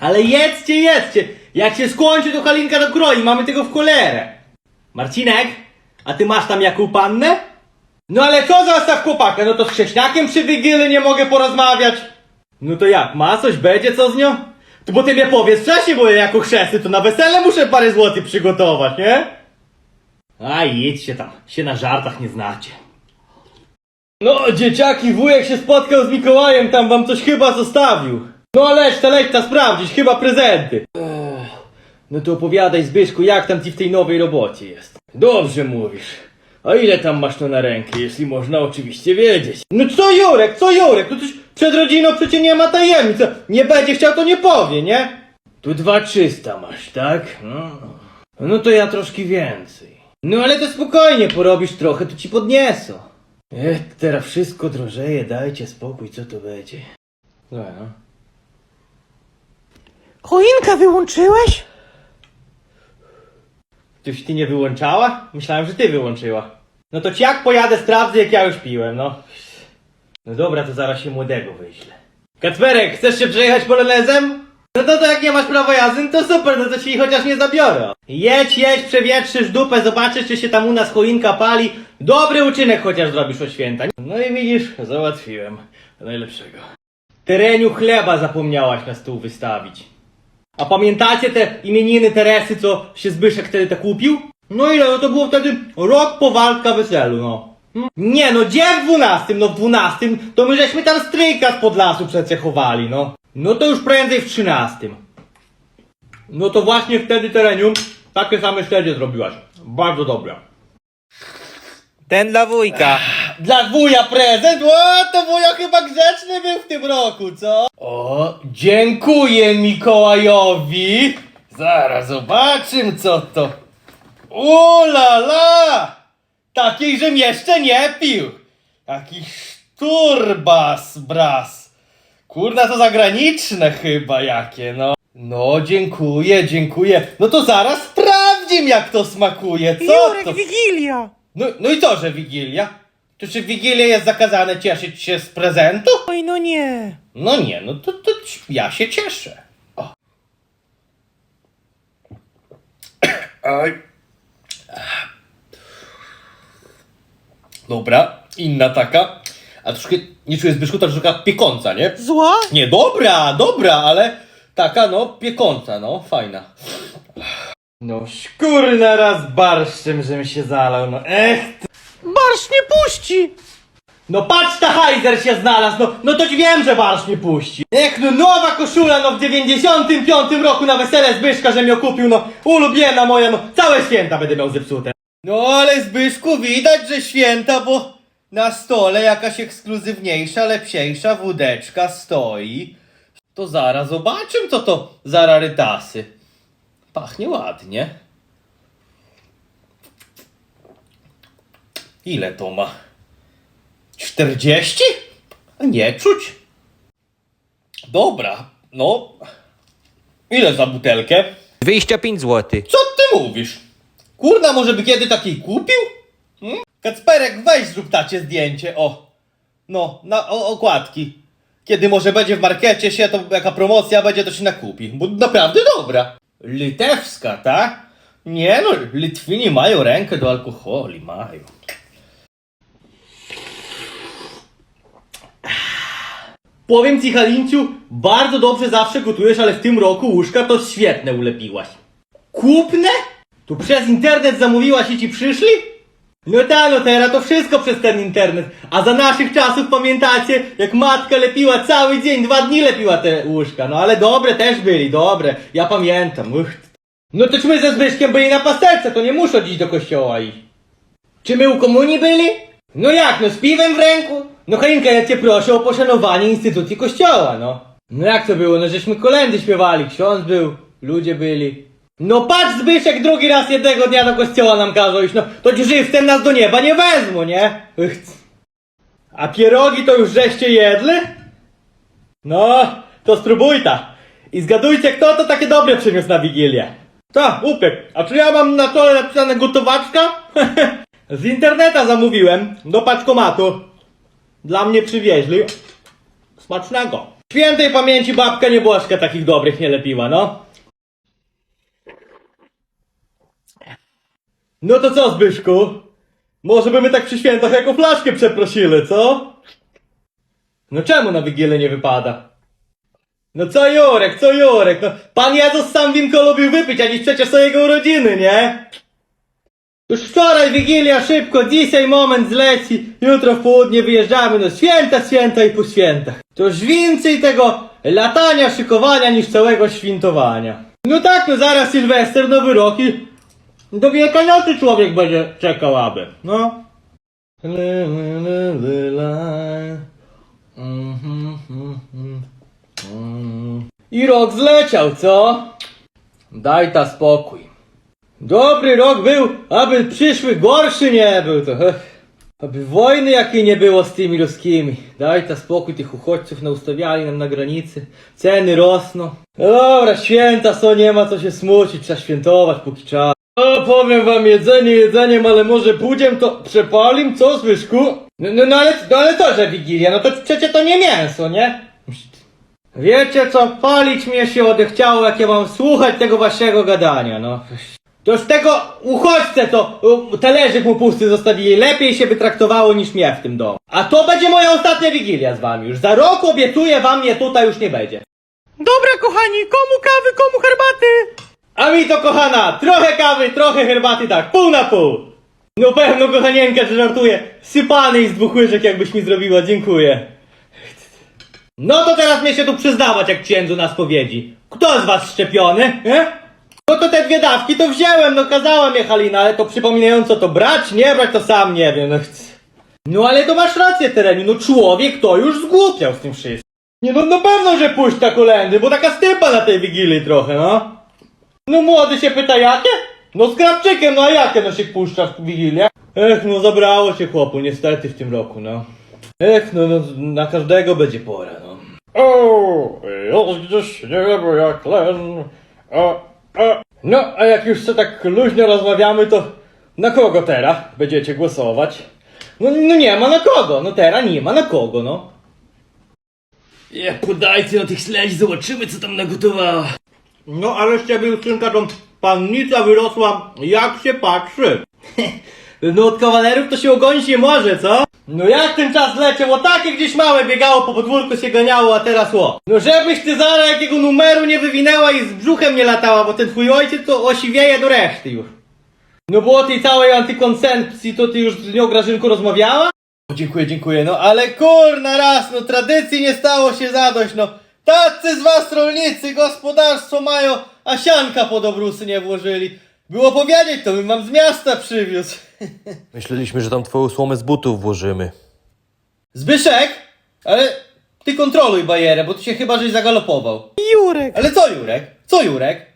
Ale jedzcie, jedzcie! Jak się skończy, to Halinka dokroi, mamy tego w cholerę. Marcinek, a ty masz tam jaką pannę? No ale co zostaw chłopaka, no to z chrześniakiem przy Wigilii nie mogę porozmawiać. No to jak, ma coś, będzie co z nią? To bo ty mnie powiedz wcześniej, bo ja jako chrzesty to na wesele muszę parę złotych przygotować, nie? A idźcie tam, się na żartach nie znacie. No, dzieciaki, wujek się spotkał z Mikołajem, tam wam coś chyba zostawił. No leć ta, leć sprawdzić, chyba prezenty. No to opowiadaj Zbyszku, jak tam ci w tej nowej robocie jest. Dobrze mówisz. A ile tam masz to na rękę, jeśli można oczywiście wiedzieć? No co Jurek, co Jurek, no coś przed rodziną przecie nie ma tajemnic. Nie będzie chciał, to nie powie, nie? Tu dwa trzysta masz, tak? No. no to ja troszkę więcej. No ale to spokojnie, porobisz trochę, to ci podniesą. Ech, teraz wszystko drożeje, dajcie spokój, co to będzie. No, no. Choinkę wyłączyłeś? Tyś ty nie wyłączała? Myślałem, że ty wyłączyła. No to ci jak pojadę, sprawdzę jak ja już piłem, no. No dobra, to zaraz się młodego wyślę. Kacperek, chcesz się przejechać polonezem? No to, to jak nie masz prawa jazdy, no to super, no to ci chociaż nie zabiorę. Jedź, jedź, przewietrzysz dupę, zobaczysz czy się tam u nas choinka pali. Dobry uczynek chociaż zrobisz o święta. No i widzisz, załatwiłem. Najlepszego. Tereniu chleba zapomniałaś na stół wystawić. A pamiętacie te imieniny Teresy, co się Zbyszek wtedy tak kupił? No ile? No to było wtedy rok po walka weselu, no. Hmm? Nie no, gdzie w dwunastym? No w dwunastym to my żeśmy tam stryjka z lasu przece chowali, no. No to już prędzej w trzynastym. No to właśnie wtedy Tereniu takie same śledzie zrobiłaś. Bardzo dobre. Ten dla wujka. Dla wuja prezent? O, to wuja chyba grzeczny był w tym roku, co? O, dziękuję Mikołajowi. Zaraz zobaczymy, co to. O la la! Takiej, żem jeszcze nie pił. Jakiś turbas bras. Kurna, to zagraniczne chyba jakie, no. No, dziękuję, dziękuję. No to zaraz sprawdzim, jak to smakuje, co Jurek, to? Wigilia. No, no i co, że Wigilia? To czy w Wigilię jest zakazane cieszyć się z prezentu? Oj, no nie. No nie, no to, to ci- ja się cieszę. O. Aj. Dobra, inna taka. A troszkę, nie czuję Zbyszku, to troszkę piekąca, nie? Zła? Nie, dobra, dobra, ale taka no, piekąca, no, fajna. No, szkurna raz barszczem, żem się zalał, no ech Barsz nie puści. No patrz, ta Heiser się znalazł, no, no to ci wiem, że barsz nie puści. Ech, no nowa koszula, no w 95 roku na wesele Zbyszka, że ją kupił, no ulubiona moja, no całe święta będę miał zepsute. No ale Zbyszku widać, że święta, bo na stole jakaś ekskluzywniejsza, lepsiejsza wódeczka stoi. To zaraz zobaczymy, co to za rarytasy. Pachnie ładnie. Ile to ma? 40? Nie czuć. Dobra, no. Ile za butelkę? 25 zł. Co ty mówisz? Kurna, może by kiedy takiej kupił? Hmm? Kacperek, weź zrób tacie zdjęcie, o. No, na o, okładki. Kiedy może będzie w markecie się, to jaka promocja będzie, to się nakupi. Bo naprawdę dobra. Litewska, tak? Nie no, Litwini mają rękę do alkoholi, mają. Powiem ci, Halinciu, bardzo dobrze zawsze gotujesz, ale w tym roku łóżka to świetne ulepiłaś. Kupne? Tu przez internet zamówiłaś i ci przyszli? No tak, no teraz to wszystko przez ten internet. A za naszych czasów pamiętacie, jak matka lepiła cały dzień, dwa dni lepiła te łóżka. No ale dobre też byli, dobre. Ja pamiętam. Uch. No to czy my ze Zbyszkiem byli na pasterce, to nie muszą dziś do kościoła iść. Czy my u komunii byli? No jak, no z piwem w ręku? No Halinka, ja cię proszę o poszanowanie instytucji kościoła, no. No jak to było? No żeśmy kolendy śpiewali, ksiądz był, ludzie byli. No patrz Zbyszek, drugi raz jednego dnia do kościoła nam kazał iść, no to ci żywcem nas do nieba nie wezmą, nie? A pierogi to już żeście jedli? No, to spróbuj ta. I zgadujcie, kto to takie dobre przyniósł na Wigilię. Ta, upiek. A czy ja mam na czole napisane gotowaczka? Z interneta zamówiłem do paczkomatu. Dla mnie przywieźli. Smacznego. Świętej pamięci babka nieboszka takich dobrych nie lepiła, no. No to co, Zbyszku? Może by my tak przy świętach jako flaszkę przeprosili, co? No czemu na Wigilię nie wypada? No co Jurek, co Jurek, no pan Jezus sam winko lubił wypić, a dziś przecież są jego urodziny, nie? Już wczoraj Wigilia szybko, dzisiaj moment zleci, jutro w południe wyjeżdżamy, no święta, święta i po świętach. To już więcej tego latania, szykowania niż całego świętowania. No tak, no zaraz Sylwester, Nowy Rok i do Wielkanocy człowiek będzie czekał, aby, no. I rok zleciał, co? Daj ta spokój. Dobry rok był, aby przyszły gorszy nie był to. Aby wojny jakiej nie było z tymi ruskimi. Daj ta spokój, tych uchodźców naustawiali nam na granicy. Ceny rosną. Dobra, święta są, nie ma co się smucić, trzeba świętować póki czas. O, powiem wam, jedzenie jedzeniem, ale może budziem to przepalim, co Zbyszku? No, no, no, ale, no ale to, że Wigilia, no to przecież to nie mięso, nie? Wiecie co, palić mnie się odechciało, jak ja mam słuchać tego waszego gadania, no. To już tego uchodźcę to u, talerzyk mu pusty zostawili, lepiej się by traktowało niż mnie w tym domu. A to będzie moja ostatnia Wigilia z wami, już za rok obiecuję wam, mnie tutaj już nie będzie. Dobra, kochani, komu kawy, komu herbaty? A mi to kochana, trochę kawy, trochę herbaty, tak, pół na pół. No pewno kochanienka, że żartuję, sypanej z dwóch łyżek jakbyś mi zrobiła, dziękuję. No to teraz mnie się tu przyznawać jak księdzu na spowiedzi. Kto z was szczepiony, e? No to te dwie dawki to wziąłem, no kazała mnie Halina, ale to przypominająco to brać, nie brać, to sam nie wiem, no. No ale to masz rację, Tereniu, no człowiek to już zgłupiał z tym wszystkim. Nie no, na pewno, że pójść na kolendy, bo taka stypa na tej Wigilii trochę, no. No młody się pyta jakie? No z krapczykiem, no a jakie no się puszcza w Wigilię? Ech, no zabrało się chłopu, niestety w tym roku, no. Ech, no, no na każdego będzie pora, no. O, jest gdzieś niebo jak len, a. No, a jak już co tak luźno rozmawiamy, to na kogo teraz będziecie głosować? No, no nie ma na kogo, no teraz nie ma na kogo, no. Je, podajcie na tych śledzi, zobaczymy co tam nagotowała. No, ale z ciebie Justynka to pannica wyrosła, jak się patrzy. No od kawalerów to się ogonić nie może, co? No jak ten czas leciał, o takie gdzieś małe biegało, po podwórku się ganiało, a teraz ło. No żebyś ty zara jakiego numeru nie wywinęła i z brzuchem nie latała, bo ten twój ojciec to osiwieje do reszty już. No bo o tej całej antykoncepcji to ty już z nią Grażynku rozmawiała? O, dziękuję, dziękuję, no ale kurna raz, no tradycji nie stało się zadość, no. Tacy z was rolnicy gospodarstwo mają, a sianka pod obrusy nie włożyli. Było powiedzieć, to bym wam z miasta przywiózł. Myśleliśmy, że tam twoją słomę z butów włożymy. Zbyszek, ale ty kontroluj bajerę, bo ty się chyba żeś zagalopował. Jurek! Ale co Jurek? Co Jurek?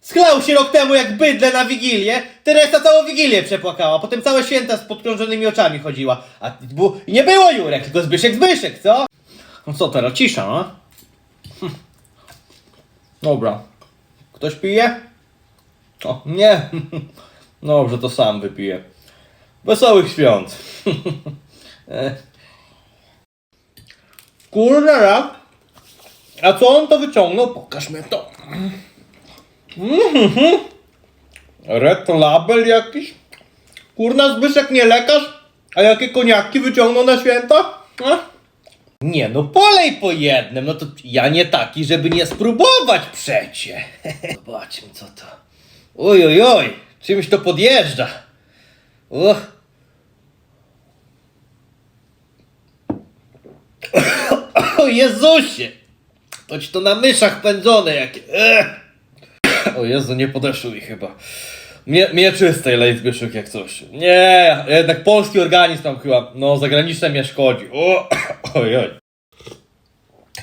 Schlał się rok temu jak bydle na Wigilię, Teresa całą Wigilię przepłakała, potem całe święta z podkrążonymi oczami chodziła. A bu- nie było Jurek, tylko Zbyszek Zbyszek, co? No co teraz, cisza, no? Hm. Dobra. Ktoś pije? O, nie. Dobrze, to sam wypiję. Wesołych świąt. E. Kurna, a co on to wyciągnął? Pokaż mi to. Red label jakiś? Kurna Zbyszek nie lekarz? A jakie koniaki wyciągnął na święta? A? Nie no, polej po jednym, no to ja nie taki, żeby nie spróbować przecie. Zobaczmy co to. Oj, oj, oj, czymś to podjeżdża. Uch. O Jezusie! Toć to na myszach pędzone jakie. O Jezu, nie podeszło mi chyba. Mie, mieczystej lej Zbyszek jak coś. Nie, jednak polski organizm tam chyba, no zagraniczne mnie szkodzi. O, oj, oj.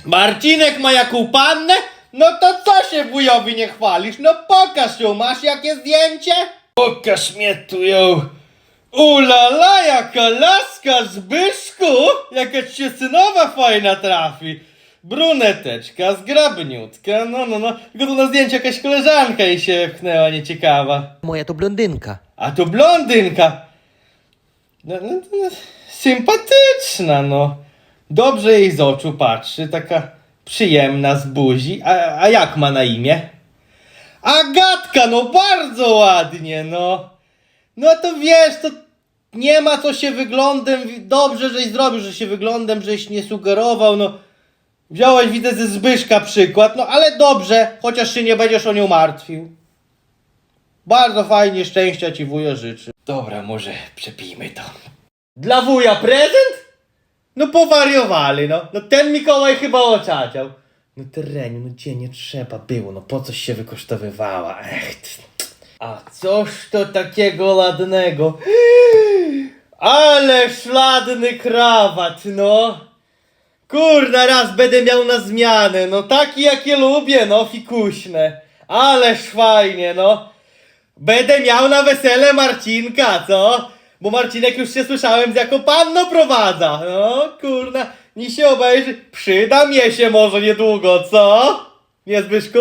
Marcinek ma jaką pannę? No to co się wujowi nie chwalisz? No pokaż ją, masz jakie zdjęcie? Pokaż mnie tu ją. Ulala, jaka laska, Zbyszku! Jaka ci się synowa fajna trafi. Bruneteczka, zgrabniutka, no, no, no. Tylko tu na zdjęciu jakaś koleżanka jej się pchnęła, nieciekawa. Moja to blondynka. A to blondynka. No, no, no, sympatyczna, no. Dobrze jej z oczu patrzy, taka Przyjemna z buzi. A, a jak ma na imię? Agatka, no bardzo ładnie, no. No to wiesz, to nie ma co się wyglądem. Dobrze, żeś zrobił, że się wyglądem, żeś nie sugerował, no. Wziąłeś, widzę, ze Zbyszka przykład, no ale dobrze, chociaż się nie będziesz o nią martwił. Bardzo fajnie, szczęścia ci wuja życzy. Dobra, może przepijmy to. Dla wuja prezent? No powariowali, no. No ten Mikołaj chyba oczaciał. No tereniu, no gdzie nie trzeba było, no po coś się wykosztowywała, ech. A coś to takiego ładnego. Ale ładny krawat, no. Kurna, raz będę miał na zmianę, no taki jakie lubię, no fikuśne. Ależ fajnie, no. Będę miał na wesele Marcinka, co? Bo Marcinek już się słyszałem z jako panno prowadza. No, kurna, ni się obejrzy. Przyda mnie się może niedługo, co? Nie Zbyszku?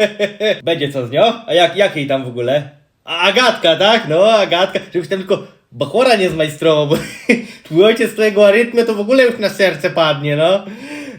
Będzie co z nią? A jak, jakiej tam w ogóle? A Agatka, tak? No, Agatka. Żebyś tam tylko bachora nie zmajstrował, bo twój ojciec twojego arytmia to w ogóle już na serce padnie, no.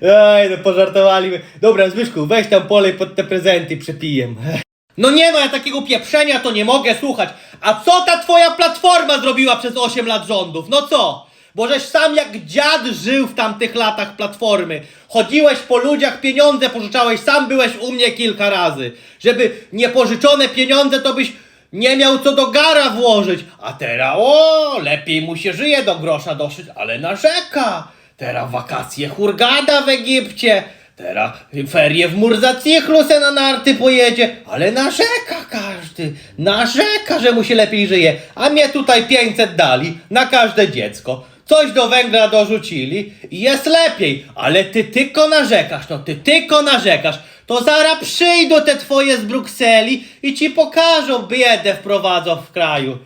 Ej, no pożartowali. Dobra, Zbyszku, weź tam polej pod te prezenty, przepijem. No nie no, ja takiego pieprzenia to nie mogę słuchać. A co ta twoja platforma zrobiła przez 8 lat rządów? No co? Bo żeś sam jak dziad żył w tamtych latach platformy. Chodziłeś po ludziach, pieniądze pożyczałeś, sam byłeś u mnie kilka razy. Żeby niepożyczone pieniądze to byś nie miał co do gara włożyć. A teraz o, lepiej mu się żyje do grosza dosyć, ale narzeka. Teraz wakacje hurgada w Egipcie. Teraz ferie w Murzacichlus se na narty pojedzie, ale narzeka każdy, narzeka, że mu się lepiej żyje, a mnie tutaj 500 dali na każde dziecko. Coś do węgla dorzucili i jest lepiej, ale ty tylko narzekasz, no ty tylko narzekasz. To zaraz przyjdą te twoje z Brukseli i ci pokażą biedę wprowadzą w kraju.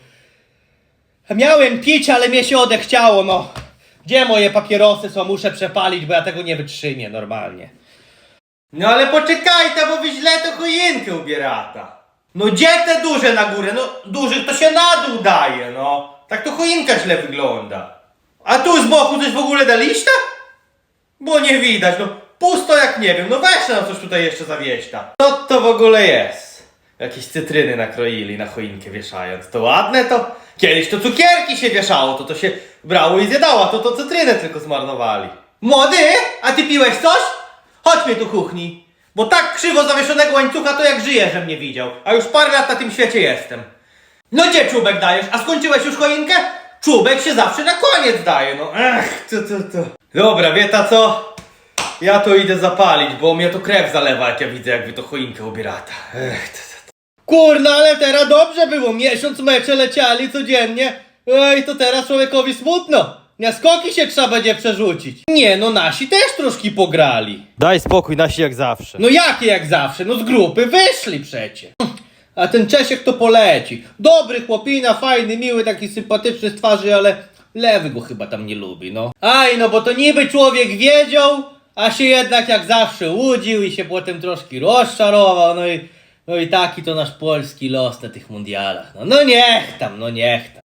Miałem pić, ale mnie się odechciało, no. Gdzie moje papierosy są? Muszę przepalić, bo ja tego nie wytrzymię normalnie. No ale poczekaj, ta, bo wy źle to choinkę ubierata. No gdzie te duże na górę? No dużych to się na dół daje, no. Tak to choinka źle wygląda. A tu z boku coś w ogóle daliście? Bo nie widać, no pusto jak nie wiem, no weź nam coś tutaj jeszcze zawieźć ta. Co to w ogóle jest? Jakieś cytryny nakroili na choinkę wieszając. To ładne to? Kiedyś to cukierki się wieszało, to to się brało i zjadało, a to to cytrynę tylko zmarnowali. Młody, a ty piłeś coś? Chodź mnie tu kuchni. Bo tak krzywo zawieszonego łańcucha to jak żyję, że mnie widział. A już parę lat na tym świecie jestem. No gdzie czubek dajesz? A skończyłeś już choinkę? Czubek się zawsze na koniec daje, no. Ech, to, to, to. Dobra, wie ta co? Ja to idę zapalić, bo mnie to krew zalewa, jak ja widzę, jak wy to choinkę ubierata. Ech, to, to. Kurna, ale teraz dobrze było. Miesiąc mecze leciali codziennie. Ej, to teraz człowiekowi smutno. Na skoki się trzeba będzie przerzucić. Nie, no nasi też troszkę pograli. Daj spokój, nasi jak zawsze. No jakie jak zawsze? No z grupy wyszli przecie. A ten Czesiek to poleci. Dobry chłopina, fajny, miły, taki sympatyczny z twarzy, ale lewy go chyba tam nie lubi, no. Aj, no bo to niby człowiek wiedział, a się jednak jak zawsze łudził i się potem troszkę rozczarował, no i, no i taki to nasz polski los na tych mundialach. No, no niech tam, no niech tam.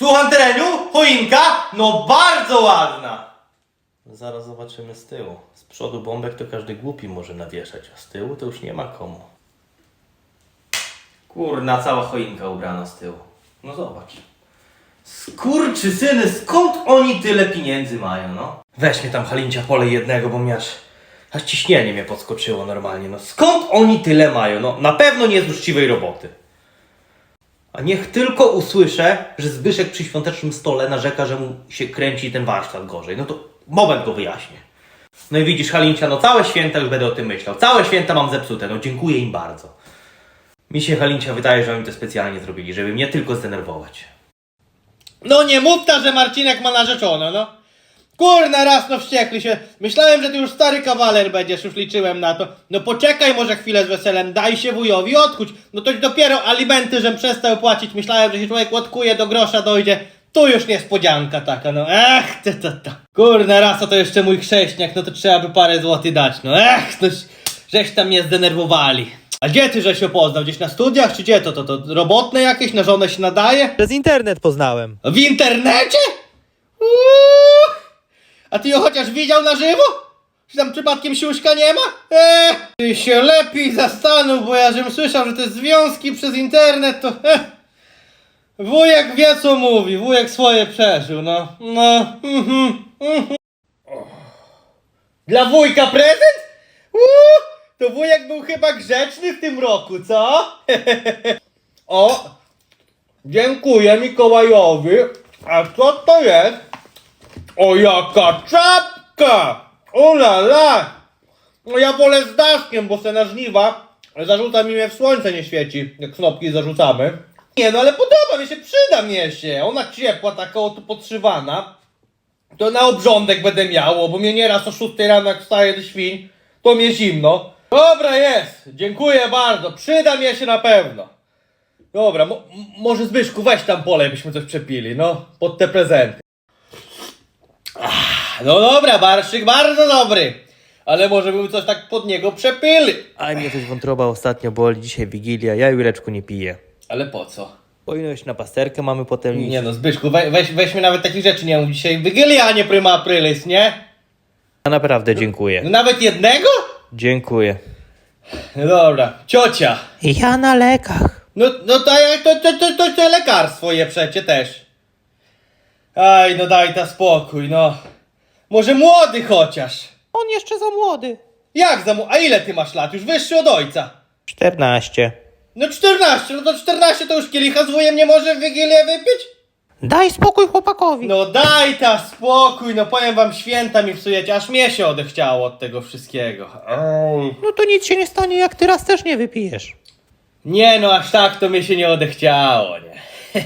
Słucham tereniu? Choinka? No bardzo ładna. Zaraz zobaczymy z tyłu. Z przodu bombek to każdy głupi może nawieszać, a z tyłu to już nie ma komu. Kurna, cała choinka ubrana z tyłu. No zobacz. Skurczy syny, skąd oni tyle pieniędzy mają, no? Weź mnie tam Halincia polej jednego, bo mnie aż, aż ciśnienie mnie podskoczyło normalnie, no. Skąd oni tyle mają? No, na pewno nie z uczciwej roboty. A niech tylko usłyszę, że Zbyszek przy świątecznym stole narzeka, że mu się kręci ten warsztat gorzej. No to moment go wyjaśnię. No i widzisz, Halincia, no całe święta już będę o tym myślał. Całe święta mam zepsute, no dziękuję im bardzo. Mi się Halincia wydaje, że oni to specjalnie zrobili, żeby mnie tylko zdenerwować. No nie mów ta, że Marcinek ma narzeczono, no. Kurna, raz no wściekli się. Myślałem, że ty już stary kawaler będziesz, już liczyłem na to. No poczekaj może chwilę z weselem, daj się wujowi odkuć. No to dopiero alimenty, żem przestał płacić. Myślałem, że się człowiek łatkuje, do grosza dojdzie. Tu już niespodzianka taka, no ech, to, to, to. Kurna, raz to jeszcze mój chrześniak, no to trzeba by parę złotych dać, no ech, no, żeś tam mnie zdenerwowali. A gdzie ty żeś się poznał? Gdzieś na studiach, czy gdzie to? To, to robotne jakieś, na żonę się nadaje? Przez internet poznałem. W internecie? Uuu. A ty ją chociaż widział na żywo? Czy tam przypadkiem siuśka nie ma? Eee, ty się lepiej zastanów, bo ja żem słyszał, że te związki przez internet to... Eh. Wujek wie co mówi, wujek swoje przeżył, no. No. Mhm, mhm. Dla wujka prezent? Uuu, to wujek był chyba grzeczny w tym roku, co? o, dziękuję Mikołajowi. A co to jest? O, jaka czapka! O la la! No ja wolę z daszkiem, bo se na żniwa zarzuca mi mnie w słońce nie świeci, jak snopki zarzucamy. Nie no, ale podoba mi się, przyda mnie się. Ona ciepła, taka oto podszywana. To na obrządek będę miało, bo mnie nieraz o 6 rano jak wstaję do świń, to mnie zimno. Dobra jest, dziękuję bardzo, przyda mi się na pewno. Dobra, mo- może Zbyszku weź tam pole, byśmy coś przepili, no, pod te prezenty. No dobra, barszyk bardzo dobry, ale może bym coś tak pod niego przepili. A mnie coś wątroba ostatnio boli, dzisiaj Wigilia, ja Jureczku nie piję. Ale po co? Powinno iść na pasterkę, mamy potem iść. Nie no, Zbyszku, we, weź, weźmy nawet takich rzeczy nie mów dzisiaj. Wigilia, a nie prima aprilis, nie? A naprawdę dziękuję. No nawet jednego? Dziękuję. No dobra, ciocia. Ja na lekach. No, no to, to, to, to, to, to lekarstwo je przecie też. Aj, no daj ta spokój, no. Może młody chociaż. On jeszcze za młody. Jak za mu... A ile ty masz lat? Już wyższy od ojca. 14. No 14, no to 14 to już kielicha z wujem nie może w Wigilię wypić? Daj spokój chłopakowi. No daj ta spokój, no powiem wam, święta mi psujecie, aż mnie się odechciało od tego wszystkiego. Ej. No to nic się nie stanie, jak ty raz też nie wypijesz. Nie no, aż tak to mnie się nie odechciało, nie.